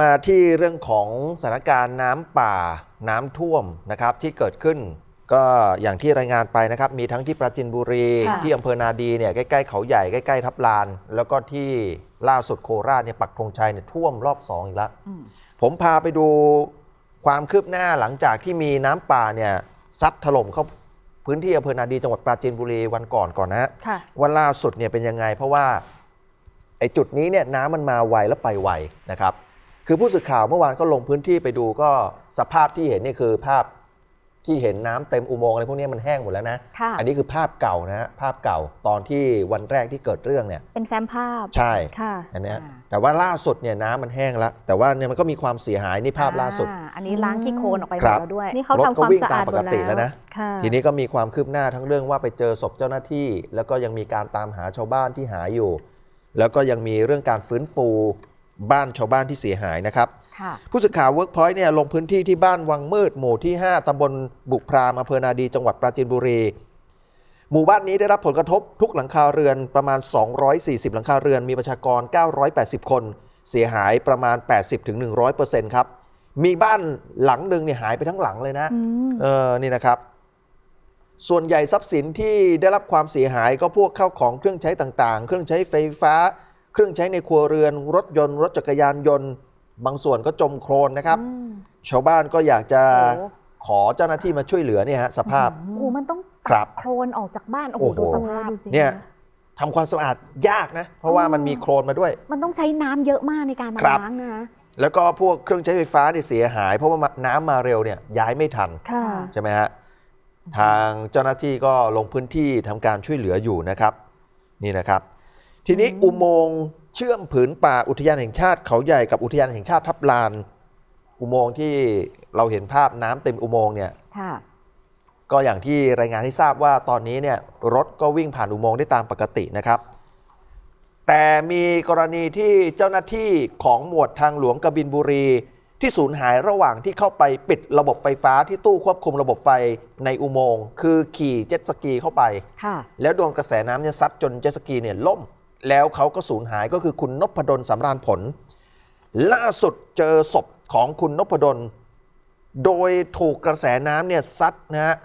มาที่เรื่องของสถานการณ์น้ำป่าน้ำท่วมนะครับที่เกิดขึ้น ก็อย่างที่รายงานไปนะครับ มีทั้งที่ปราจินบุรีค่ะที่อำเภอนาดีเนี่ยใกล้ๆเขาใหญ่ใกล้ๆทับลาน แล้วก็ที่ล่าสุดโคราชเนี่ยปักธงชัยเนี่ยท่วมรอบสองอีกแล้วอืมผมพาไปดูความคืบหน้าหลังจากที่มีน้ำป่าเนี่ยซัดถล่มเข้าพื้นที่อำเภอนาดีจังหวัดปราจีนบุรีวันก่อนก่อนนะฮะค่ะว่าล่าสุดเนี่ยเป็นยังไง เพราะว่าไอ้จุดนี้เนี่ยน้ำมันมาไวแล้วไปไวนะครับ คือผู้สื่อข่าวเมื่อวานก็ลงพื้นที่ไปดูก็สภาพที่เห็นนี่คือภาพที่เห็นน้ำเต็มอุโมงค์อะไรพวกนี้มันแห้งหมดแล้วนะค่ะอันนี้คือภาพเก่านะฮะภาพเก่าตอนที่วันแรกที่เกิดเรื่องเนี่ย เป็นแฟ้มภาพ ใช่ค่ะอันเนี้ยอ่าแต่ว่าล่าสุดเนี่ยน้ำมันแห้งแล้ว แต่ว่าเนี่ยมันก็มีความเสียหายนี่ภาพล่าสุดอ่อันนี้ล้างขี้โคลนออกไปหมครัดบแล้วด้วย นี่เขารถทำก็ความวิ่งสะอาดตามปหมกดติแล้วแล้วนะค่ะทีนี้ก็มีความคืบหน้าทั้งเรื่องว่าไปเจอศพเจ้าหน้าที่ แล้วก็ยังมีการตามหาชาวบ้านที่หาอยู่ แล้วก็ยังมีเรื่องการฟื้นฟู บ้านชาวบ้านที่เสียหายนะครับค่ะผู้สื่อข่าวเวิร์กพอยต์เนี่ยลงพื้นที่ที่บ้านวังมืดหมู่ที่ 5ตำบลบุพรามอำเภอนาดีจังหวัดปราจีนบุรี หมู่บ้านนี้ได้รับผลกระทบทุกหลังคาเรือนประมาณ 240 หลังคาเรือน มีประชากร 980 คน เสียหายประมาณ 80-100%ครับ มีบ้านหลังหนึ่งเนี่ยหายไปทั้งหลังเลยนะอืมเออ นี่นะครับส่วนใหญ่ทรัพย์สินที่ได้รับความเสียหายก็พวกข้าวของเครื่องใช้ต่างๆ เครื่องใช้ไฟฟ้า เครื่องใช้ในครัวเรือน รถยนต์ รถจักรยานยนต์ บางส่วนก็จมโคลนนะครับอืมชาวบ้านก็อยากจะโอ้ ขอเจ้าหน้าที่มาช่วยเหลือเนี่ยฮะสภาพ โอ้โหมันต้องครับ โคลนออกจากบ้าน โอ้โหโอ้โห ดูสภาพดูสิเนี่ยทำความสะอาดยากนะ เพราะว่ามันมีโคลนมาด้วย มันต้องใช้น้ำเยอะมากในการมาครับ ล้างนะแล้วก็พวกเครื่องใช้ไฟฟ้าเนี่ยเสียหาย เพราะว่าน้ำมาเร็วเนี่ยย้ายไม่ทัน ค่ะ ใช่ไหมฮะ ทางเจ้าหน้าที่ก็ลงพื้นที่ทำการช่วยเหลืออยู่นะครับ นี่นะครับ ทีนี้อุโมงค์เชื่อมผืนป่าอุทยานแห่งชาติเขาใหญ่กับอุทยานแห่งชาติทับลาน อุโมงค์ที่เราเห็นภาพน้ำเต็มอุโมงค์เนี่ยค่ะก็อย่างที่รายงานให้ทราบว่าตอนนี้เนี่ยรถก็วิ่งผ่านอุโมงค์ได้ตามปกตินะครับ แต่มีกรณีที่เจ้าหน้าที่ของหมวดทางหลวงกบินบุรี ที่สูญหายระหว่างที่เข้าไปปิดระบบไฟฟ้าที่ตู้ควบคุมระบบไฟในอุโมงค์คือขี่เจ็ตสกีเข้าไปค่ะแล้วโดนกระแสน้ำเนี่ยซัดจนเจ็ตสกีเนี่ยล่ม แล้วเขาก็สูญหายก็คือคุณนพดลสำราญผล ล่าสุดเจอศพของคุณนพดล โดยถูกกระแสน้ำเนี่ยซัดนะฮะ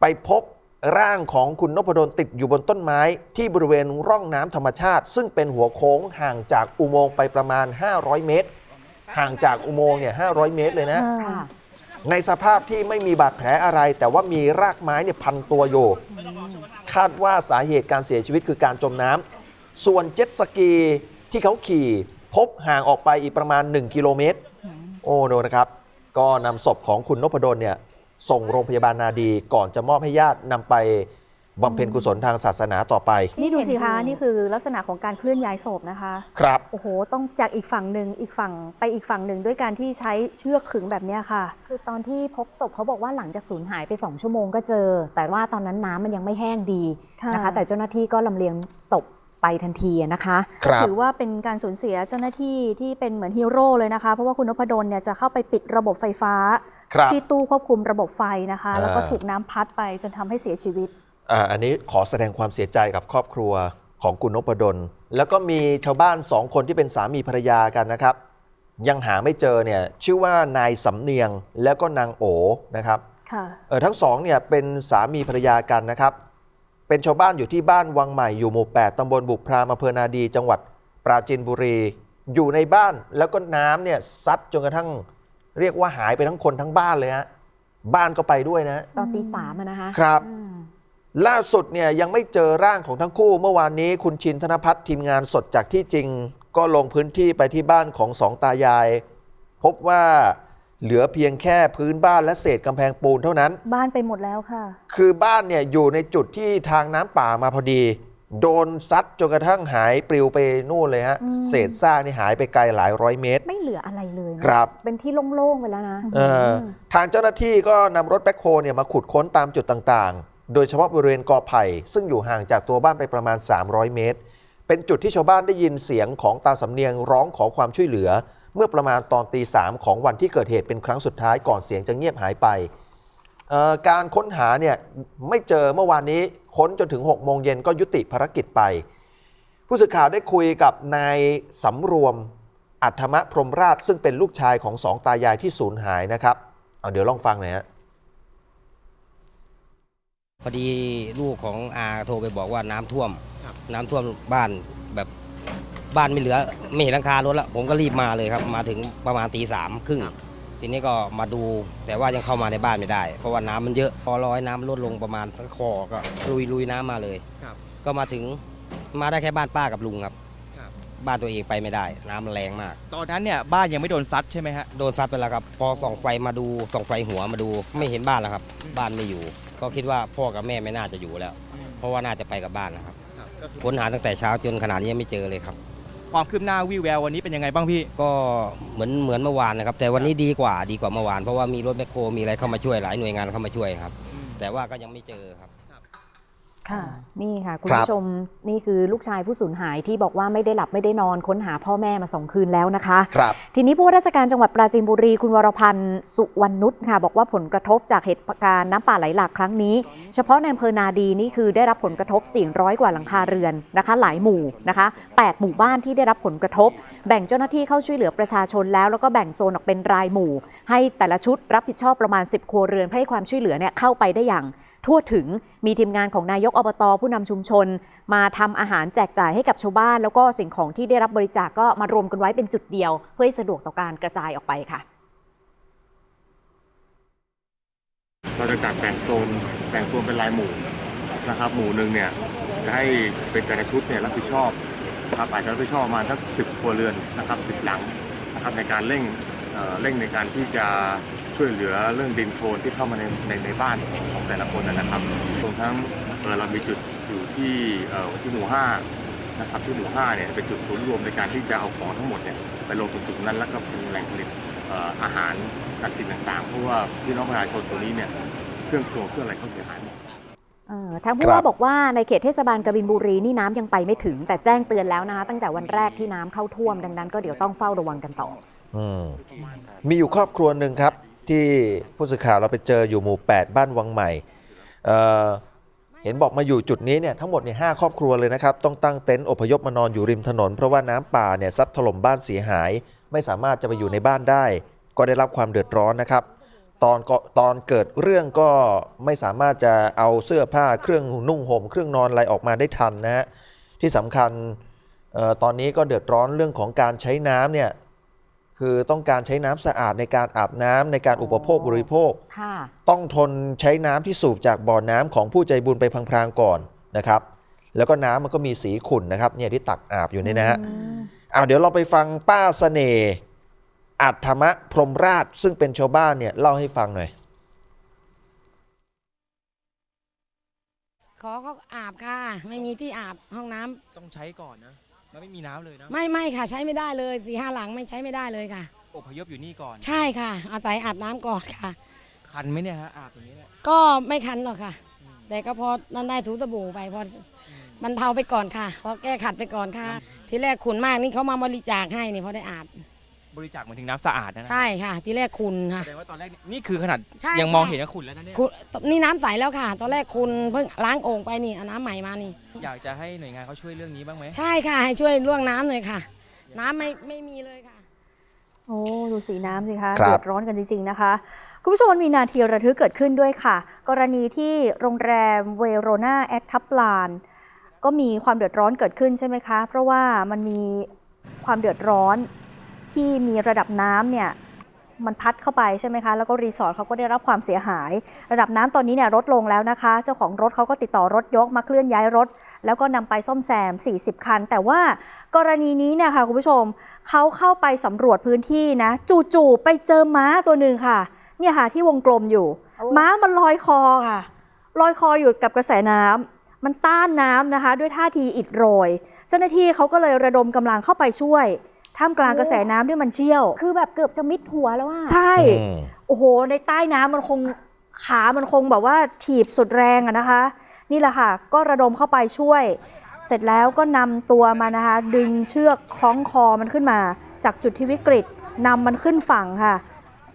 ไปพบร่างของคุณนพดลติดอยู่บนต้นไม้ ที่บริเวณร่องน้ำธรรมชาติ ซึ่งเป็นหัวโค้งห่างจากอุโมงค์ไปประมาณ 500 เมตร ห่างจากอุโมงค์เนี่ย500 เมตรเลยนะ ค่ะ ในสภาพที่ไม่มีบาดแผลอะไร แต่ว่ามีรากไม้เนี่ยพันตัวอยู่ คาดว่าสาเหตุการเสียชีวิตคือการจมน้ำ ส่วนเจ็ตสกีที่เขาขี่พบห่างออกไปอีกประมาณ 1 กิโลเมตร โอ้โนนะครับ ก็นำศพของคุณนพดลเนี่ยส่งโรงพยาบาลนาดีก่อนจะมอบให้ญาตินำไปบำเพ็ญกุศลทางศาสนาต่อไป นี่ดูสิคะเห็นอยู่นี่คือลักษณะของการเคลื่อนย้ายศพนะคะ ครับ โอ้โห ต้องจากอีกฝั่งหนึ่งอีกฝั่งไปอีกฝั่งหนึ่งด้วยการที่ใช้เชือกขึงแบบเนี้ยค่ะ คือตอนที่พบศพเขาบอกว่าหลังจากสูญหายไป 2 ชั่วโมงก็เจอ แต่ว่าตอนนั้นน้ำมันยังไม่แห้งดีค่ะนะคะ แต่เจ้าหน้าที่ก็ลำเลียงศพ ไปทันทีนะคะครับ ถือว่าเป็นการสูญเสียเจ้าหน้าที่ที่เป็นเหมือนฮีโร่เลยนะคะ เพราะว่าคุณนพดลเนี่ยจะเข้าไปปิดระบบไฟฟ้า ครับ ที่ตู้ควบคุมระบบไฟนะคะอ่าแล้วก็ถูกน้ำพัดไปจนทำให้เสียชีวิต อ่าอันนี้ขอแสดงความเสียใจกับครอบครัวของคุณนพดล แล้วก็มีชาวบ้านสองคนที่เป็นสามีภรรยากันนะครับ ยังหาไม่เจอเนี่ยชื่อว่านายสำเนียงแล้วก็นางโอนะครับค่ะ เออทั้งสองเนี่ยเป็นสามีภรรยากันนะครับ เป็นชาวบ้านอยู่ที่บ้านวังใหม่อยู่หมู่ 8 ตำบลบุพรามอำเภอนาดี จังหวัดปราจีนบุรี อยู่ในบ้านแล้วก็น้ำเนี่ยซัดจนกระทั่ง เรียกว่าหายไปทั้งคนทั้งบ้านเลยฮะ บ้านก็ไปด้วยนะ ตอนตีสามอะนะคะครับ อืมล่าสุดเนี่ยยังไม่เจอร่างของทั้งคู่ เมื่อวานนี้คุณชินธนพัฒน์ทีมงานสดจากที่จริง ก็ลงพื้นที่ไปที่บ้านของสองตายาย พบว่า เหลือเพียงแค่พื้นบ้านและเศษกำแพงปูนเท่านั้น บ้านไปหมดแล้วค่ะ คือบ้านเนี่ยอยู่ในจุดที่ทางน้ำป่ามาพอดี โดนซัดจนกระทั่งหายปลิวไปนู่นเลยฮะ อืม เศษซากนี่หายไปไกลหลายร้อยเมตร ไม่เหลืออะไรเลยนะ ครับ เป็นที่โล่งๆไปแล้วนะ เออทางเจ้าหน้าที่ก็นำรถแบ็คโฮเนี่ยมาขุดค้นตามจุดต่างๆ โดยเฉพาะบริเวณกอไผ่ ซึ่งอยู่ห่างจากตัวบ้านไปประมาณ 300 เมตร เป็นจุดที่ชาวบ้านได้ยินเสียงของตาสำเนียงร้องขอความช่วยเหลือ เมื่อประมาณตอนตีสามของวันที่เกิดเหตุเป็นครั้งสุดท้ายก่อนเสียงจะเงียบหายไปเอ่อการค้นหาเนี่ยไม่เจอเมื่อวานนี้ค้นจนถึง6โมงเย็นก็ยุติภารกิจไป ผู้สื่อข่าวได้คุยกับนายสำรวมอัธมะพรหมราชซึ่งเป็นลูกชายของสองตายายที่สูญหายนะครับเอาเดี๋ยวลองฟังหน่อยฮะพอดีลูกของอาโทรไปบอกว่าน้ำท่วม น้ำท่วมบ้านแบบ บ้านไม่เหลือไม่เห็นหลังคารถแล้วผมก็รีบมาเลยครับ มาถึงประมาณตีสามครึ่งทีนี้ก็มาดูแต่ว่ายังเข้ามาในบ้านไม่ได้ เพราะว่าน้ำมันเยอะพอร้อยน้ำลดลงประมาณสักคอก็ลุยลุยน้ำมาเลยครับก็มาถึงมาได้แค่บ้านป้ากับลุงครับครับบ้านตัวเองไปไม่ได้ น้ำมันแรงมาก ตอนนั้นเนี่ยบ้านยังไม่โดนซัดใช่ไหมฮะโดนซัดไปแล้วครับพอส่องไฟมาดูส่องไฟหัวมาดูไม่เห็นบ้านแล้วครับ บ้านไม่อยู่ ก็คิดว่าพ่อกับแม่ไม่น่าจะอยู่แล้ว เพราะว่าน่าจะไปกับบ้านนะครับก็คือค้นหาตั้งแต่เช้าจนขนาดนี้ยังไม่เจอเลยครับ ความคืบหน้าวิวแวววันนี้เป็นยังไงบ้างพี่ ก็เหมือนเหมือนเมื่อวานนะครับ แต่วันนี้ดีกว่าดีกว่าเมื่อวานเพราะว่ามีรถแมคโครมีอะไรเข้ามาช่วยหลายหน่วยงานเข้ามาช่วยครับ แต่ว่าก็ยังไม่เจอครับ ค่ะนี่ค่ะ คุณครับผู้ชมนี่คือลูกชายผู้สูญหายที่บอกว่าไม่ได้หลับไม่ได้นอนค้นหาพ่อแม่มาสองคืนแล้วนะคะครับทีนี้ผู้ว่าราชการจังหวัดปราจีนบุรีคุณวรพันธ์สุวรรณนุชค่ะ บอกว่าผลกระทบจากเหตุการณ์น้ำป่าไหลหลากครั้งนี้ เฉพาะในอำเภอนาดีนี่คือได้รับผลกระทบ 400 กว่าหลังคาเรือนนะคะ หลายหมู่นะคะ 8 หมู่บ้านที่ได้รับผลกระทบ แบ่งเจ้าหน้าที่เข้าช่วยเหลือประชาชนแล้ว แล้วก็แบ่งโซนออกเป็นรายหมู่ ให้แต่ละชุดรับผิดชอบประมาณ 10 ครัวเรือนเพื่อให้ความช่วยเหลือเนี่ยเข้าไปได้อย่าง ทั่วถึงมีทีมงานของนายกอบตผู้นำชุมชน มาทำอาหารแจกจ่ายให้กับชาวบ้าน แล้วก็สิ่งของที่ได้รับบริจาคก็มารวมกันไว้เป็นจุดเดียว เพื่อให้สะดวกต่อการกระจายออกไปค่ะ เราจะจัดแบ่งโซนแบ่งโซนเป็นรายหมู่นะครับหมู่หนึ่งเนี่ยจะให้เป็นแต่ละชุดเนี่ยรับผิดชอบนะครับอาจจะรับผิดชอบประมาณสักสิบครัวเรือนนะครับสิบหลังนะครับในการเร่งเอ่อเร่งในการที่จะ ช่วยเหลือเรื่องดินโคลนที่เข้ามาในในในบ้านของแต่ละคนนะครับรวมทั้งเอ่อเรามีจุดอยู่ที่เอ่อที่หมู่ห้านะครับที่หมู่ห้าเนี่ยเป็นจุดศูนย์รวมในการที่จะเอาของทั้งหมดเนี่ยไปลงตรงจุดนั้นแล้วก็เป็นแหล่งผลิตเอ่ออาหารการกินต่างๆ เพราะว่าพี่น้องประชาชนตรงนี้เนี่ยเครื่องครัวเครื่องอะไรเขาเสียหายหมด เออทางผู้ครัว่าบ บอกว่าในเขตเทศบาลกบินบุรีนี่น้ำยังไปไม่ถึง แต่แจ้งเตือนแล้วนะคะตั้งแต่วันแรกที่น้ำเข้าท่วมดังนั้นก็เดี๋ยวต้องเฝ้าระวังกันต่อ อืมมีอยู่ครอบครัวหนึ่งครับ ที่ผู้สื่อข่าวเราไปเจออยู่หมู่ 8 บ้านวังใหม่เเห็นบอกมาอยู่จุดนี้เนี่ยทั้งหมดเนี่ยหครอบครัวเลยนะครับต้องตั้งเต็นท์อพยพมานอนอยู่ริมถนน เพราะว่าน้ำป่าเนี่ยซัดถล่มบ้านเสียหาย ไม่สามารถจะไปอยู่ในบ้านได้ ก็ได้รับความเดือดร้อนนะครับตอนก็ตอนเกิดเรื่องก็ไม่สามารถจะเอาเสื้อผ้าเครื่องนุ่งห่มเครื่องนอนอะไรออกมาได้ทันนะฮะที่สำคัญออตอนนี้ก็เดือดร้อนเรื่องของการใช้น้ำเนี่ย คือต้องการใช้น้ำสะอาดในการอาบน้ำในการอุปโภคบริโภคค่ะต้องทนใช้น้ำที่สูบจากบ่อน้ำของผู้ใจบุญไปพลางๆก่อนนะครับ แล้วก็น้ำมันก็มีสีขุ่นนะครับเนี่ยที่ตักอาบอยู่เนี่ยนะฮะเอาเดี๋ยวเราไปฟังป้าเสน่ห์อัฏฐมะพรหมราชซึ่งเป็นชาวบ้านเนี่ยเล่าให้ฟังหน่อยขอเขาอาบค่ะ ไม่มีที่อาบห้องน้ำต้องใช้ก่อนนะ มันไม่มีน้ำเลยนะไม่ไม่ค่ะใช้ไม่ได้เลยสี่ห้าหลังไม่ใช้ไม่ได้เลยค่ะ อพยพอยู่นี่ก่อน ใช่ค่ะอาศัยอาบน้ำก่อนค่ะ คันไหมเนี่ยฮะอาบอย่างนี้เนี่ยก็ไม่คันหรอกค่ะแต่ก็พอนั่นได้ถูสบู่ไปพอมันเทาไปก่อนค่ะพอแก้ขัดไปก่อนค่ะ ทีแรกขุนมากนี่เขามาบริจาคให้นี่พอได้อาบ บริจาคเหมือนถึงน้ำสะอาดนะนะใช่ค่ะ ทีแรกขุนค่ะ แสดงว่าตอนแรกนี่นี่คือขนาดใช่ยังมองค่ะ เห็นว่าขุ่นแล้วนะเนี่ยขุนนี่น้ำใสแล้วค่ะ ตอนแรกคุณเพิ่งล้างโอ่งไปนี่เอาน้ำใหม่มานี่ อยากจะให้หน่วยงานเขาช่วยเรื่องนี้บ้างไหม ใช่ค่ะ ให้ช่วยล่วงน้ำหน่อยค่ะ น้ำไม่ไม่มีเลยค่ะ โอ้ดูสีน้ำสิคะครับ เดือดร้อนกันจริงๆนะคะ คุณผู้ชมมันมีนาทีระทึกเกิดขึ้นด้วยค่ะ กรณีที่โรงแรมเวโรนาแอคทับลาน ก็มีความเดือดร้อนเกิดขึ้นใช่ไหมคะ เพราะว่ามันมีความเดือดร้อน ที่มีระดับน้ำเนี่ยมันพัดเข้าไปใช่ไหมคะ แล้วก็รีสอร์ทเขาก็ได้รับความเสียหาย ระดับน้ำตอนนี้เนี่ยลดลงแล้วนะคะ เจ้าของรถเขาก็ติดต่อรถยกมาเคลื่อนย้ายรถ แล้วก็นำไปซ่อมแซม 40 คัน แต่ว่ากรณีนี้เนี่ยค่ะคุณผู้ชมเขาเข้าไปสำรวจพื้นที่นะ จู่ๆไปเจอม้าตัวหนึ่งค่ะ เนี่ยค่ะที่วงกลมอยู่โอ้ม้ามันลอยคอค่ะ ลอยคออยู่กับกระแสน้ำมันต้านน้ำนะคะ ด้วยท่าทีอิดโรย เจ้าหน้าที่เขาก็เลยระดมกำลังเข้าไปช่วย ท่ามกลางกระแสน้ำที่มันเชี่ยว คือแบบเกือบจะมิดหัวแล้วว่าใช่ อืม โอ้โห ในใต้น้ำมันคงขา มันคงแบบว่าถีบสุดแรงอะนะคะ นี่แหละค่ะ ก็ระดมเข้าไปช่วย เสร็จแล้วก็นำตัวมานะคะ ดึงเชือกคล้องคอมันขึ้นมา จากจุดที่วิกฤตนำมันขึ้นฝั่งค่ะ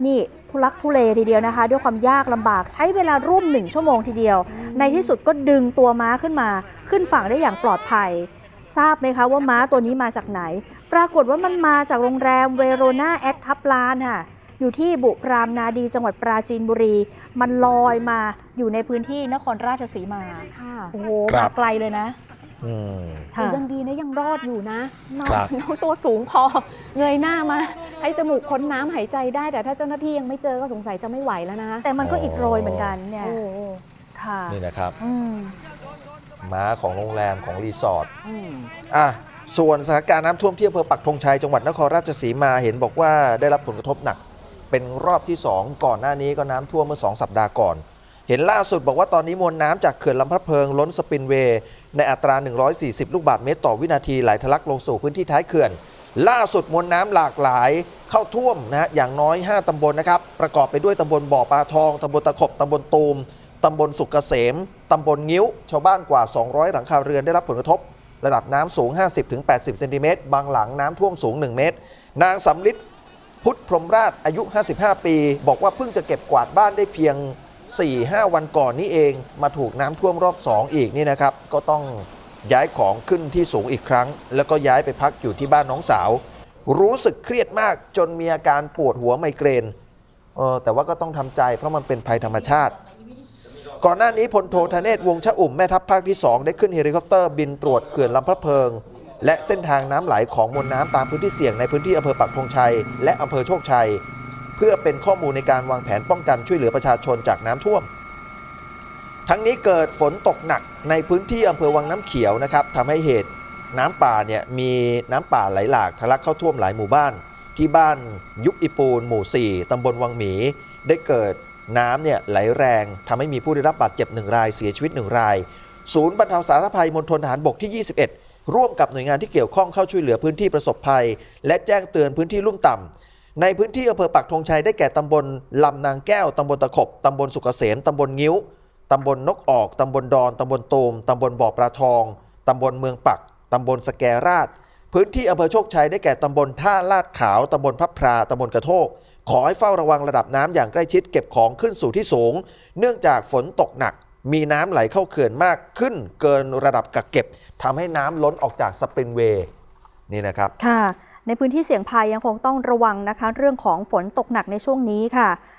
นี่ทุลักทุเลทีเดียวนะคะ ด้วยความยากลำบากใช้เวลาร่วมหนึ่งชั่วโมงทีเดียว ในที่สุดก็ดึงตัวม้าขึ้นมา ขึ้นฝั่งได้อย่างปลอดภัย ทราบไหมคะว่าม้าตัวนี้มาจากไหน ปรากฏว่ามันมาจากโรงแรมเวโรนาแอดทับลานค่ะอยู่ที่บุพรามนาดีจังหวัดปราจีนบุรี มันลอยมาอยู่ในพื้นที่นครราชสีมาค่ะโอ้โหครับมาไกลเลยนะอืมคือยังดีนะยังรอดอยู่นะน้องครับน้องตัวสูงพอเงยหน้ามา ให้จมูกพ้นน้ำหายใจได้แต่ถ้าเจ้าหน้าที่ยังไม่เจอก็สงสัยจะไม่ไหวแล้วนะ แต่มันก็อิดโรยเหมือนกันเนี่ยโอ้โหค่ะนี่นะครับอื มม้าของโรงแรมของรีสอร์ทอืมอะส่วนสถานการณ์น้ำท่วมที่อำเภอปักธงชัยจังหวัดนครราชสีมาเห็นบอกว่าได้รับผลกระทบหนัก เป็นรอบที่ 2 ก่อนหน้านี้ก็น้ำท่วมเมื่อ 2 สัปดาห์ก่อน เห็นล่าสุดบอกว่าตอนนี้มวลน้ำจากเขื่อนลำพะเพิงล้นสปินเวย์ ในอัตรา 140 ลูกบาศก์เมตรต่อวินาทีไหลทะลักลงสู่พื้นที่ท้ายเขื่อน ล่าสุดมวลน้ำหลากหลายเข้าท่วมนะฮะอย่างน้อย 5ตำบลนะครับประกอบไปด้วยตำบลบ่อปลาทองตำบลตะขบตำบลตูม ตำบลสุกเกษม ตำบลงิ้ว ชาวบ้านกว่า 200 หลังคาเรือนได้รับผลกระทบ ระดับน้ำสูง 50-80 เซนติเมตร บางหลังน้ำท่วมสูง 1 เมตร นางสำลิดพุทธพรหมราชอายุ 55 ปี บอกว่าเพิ่งจะเก็บกวาดบ้านได้เพียง 4-5 วันก่อนนี้เอง มาถูกน้ำท่วมรอบ 2 อีกนี่นะครับ ก็ต้องย้ายของขึ้นที่สูงอีกครั้ง แล้วก็ย้ายไปพักอยู่ที่บ้านน้องสาว รู้สึกเครียดมากจนมีอาการปวดหัวไมเกรนเออแต่ว่าก็ต้องทำใจเพราะมันเป็นภัยธรรมชาติ ก่อนหน้านี้พลโทธเนศวงชะอุ่มแม่ทัพภาคที่ 2 ได้ขึ้นเฮลิคอปเตอร์บินตรวจเขื่อนลำพระเพิง และเส้นทางน้ำไหลของมวลน้ำตามพื้นที่เสี่ยงในพื้นที่อำเภอปักธงชัย และอำเภอโชคชัย เพื่อเป็นข้อมูลในการวางแผนป้องกันช่วยเหลือประชาชนจากน้ำท่วม ทั้งนี้เกิดฝนตกหนักในพื้นที่อำเภอวังน้ำเขียวนะครับทำให้เหตุน้ำป่าเนี่ยมีน้ำป่าไหลหลากทะลักเข้าท่วมหลายหมู่บ้าน ที่บ้านยุบอิปูนหมู่ 4 ตำบลวังหมี ได้เกิด น้ำเนี่ยไหลแรงทำให้มีผู้ได้รับบาดเจ็บหนึ่งรายเสียชีวิตหนึ่งราย ศูนย์บรรเทาสาธารณภัยมณฑลทหารบกที่ 21 ร่วมกับหน่วยงานที่เกี่ยวข้องเข้าช่วยเหลือพื้นที่ประสบภัย และแจ้งเตือนพื้นที่ลุ่มต่ำในพื้นที่อำเภอปักธงชัยได้แก่ตำบลลำนางแก้วตำบลตะขบตำบลสุกเกษมตำบลงิ้วตำบลนกออกตำบลดอนตำบลตูมตำบลบ่อปลาทองตำบลเมืองปักตำบลสแกราช พื้นที่อำเภอโชคชัยได้แก่ตำบลท่าลาดขาวตำบลพระพราตำบลกระโทก ขอให้เฝ้าระวังระดับน้ำอย่างใกล้ชิดเก็บของขึ้นสู่ที่สูง เนื่องจากฝนตกหนัก มีน้ำไหลเข้าเขื่อนมากขึ้น เกินระดับกักเก็บทำให้น้ำล้นออกจากสปรินเวย์นี่นะครับค่ะในพื้นที่เสี่ยงภัยยังคงต้องระวังนะคะ เรื่องของฝนตกหนักในช่วงนี้ค่ะ